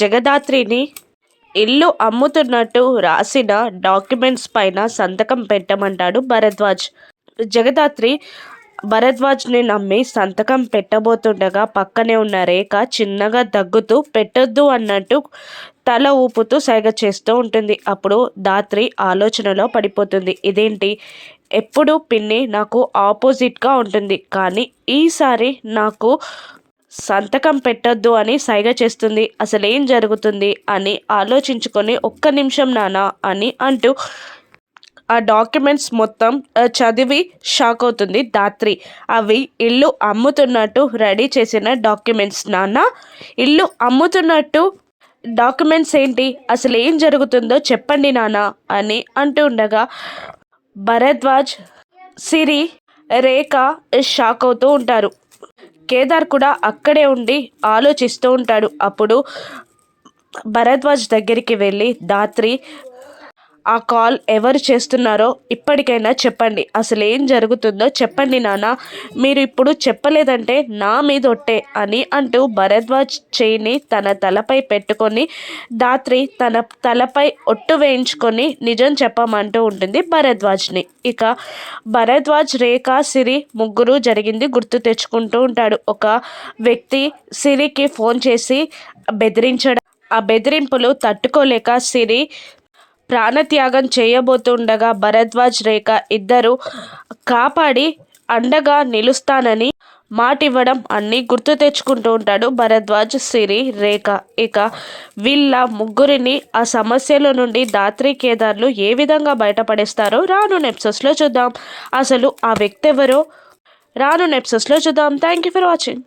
జగదాత్రిని ఇల్లు అమ్ముతున్నట్టు రాసిన డాక్యుమెంట్స్ పైన సంతకం పెట్టమంటాడు భరద్వాజ్. జగదాత్రి భరద్వాజ్ని నమ్మి సంతకం పెట్టబోతుండగా పక్కనే ఉన్న రేఖ చిన్నగా దగ్గుతూ పెట్టొద్దు అన్నట్టు తల ఊపుతూ సైగ చేస్తూ ఉంటుంది. అప్పుడు దాత్రి ఆలోచనలో పడిపోతుంది. ఇదేంటి? ఎప్పుడు పిన్ని నాకు ఆపోజిట్గా ఉంటుంది. కానీ ఈసారి నాకు సంతకం పెట్టొద్దు అని సైగ చేస్తుంది. అసలేం జరుగుతుంది అని ఆలోచించుకొని ఒక్క నిమిషం నానా అని అంటూ ఆ డాక్యుమెంట్స్ మొత్తం చదివి షాక్ అవుతుంది దాత్రి అవి ఇల్లు అమ్ముతున్నట్టు రెడీ చేసిన డాక్యుమెంట్స్ నాన్న ఇల్లు అమ్ముతున్నట్టు డాక్యుమెంట్స్ ఏంటి? అసలు ఏం జరుగుతుందో చెప్పండి నాన్న అని అంటూ ఉండగా భరద్వాజ్ సిరి రేఖ షాక్ అవుతూ ఉంటారు. కేదార్ కూడా అక్కడే ఉండి ఆలోచిస్తూ ఉంటాడు. అప్పుడు భరద్వాజ్ దగ్గరికి వెళ్ళి దాత్రి ఆ కాల్ ఎవరు చేస్తున్నారో ఇప్పటికైనా చెప్పండి. అసలు ఏం జరుగుతుందో చెప్పండి నాన్న. మీరు ఇప్పుడు చెప్పలేదంటే నా మీద ఒట్టే అని అంటూ భరద్వాజ్ చేయిని తన తలపై పెట్టుకొని దాత్రి తన తలపై ఒట్టు వేయించుకొని నిజం చెప్పమంటూ ఉంటుంది భరద్వాజ్ని. ఇక భరద్వాజ్ రేఖ సిరి ముగ్గురు జరిగింది గుర్తు తెచ్చుకుంటూ ఉంటాడు. ఒక వ్యక్తి సిరికి ఫోన్ చేసి బెదిరించడం ఆ బెదిరింపులు తట్టుకోలేక సిరి ప్రాణత్యాగం చేయబోతుండగా భరద్వాజ్ రేఖ ఇద్దరు కాపాడి అండగా నిలుస్తానని మాటివ్వడం అన్నీ గుర్తు తెచ్చుకుంటూ ఉంటాడు భరద్వాజ్ సిరి రేఖ. ఇక వీళ్ళ ముగ్గురిని ఆ సమస్యల నుండి దాత్రి కేదార్లు ఏ విధంగా బయటపడేస్తారో రాను నెప్సస్లో చూద్దాం. అసలు ఆ వ్యక్తి ఎవరో రాను నెప్సస్లో చూద్దాం. Thank you for watching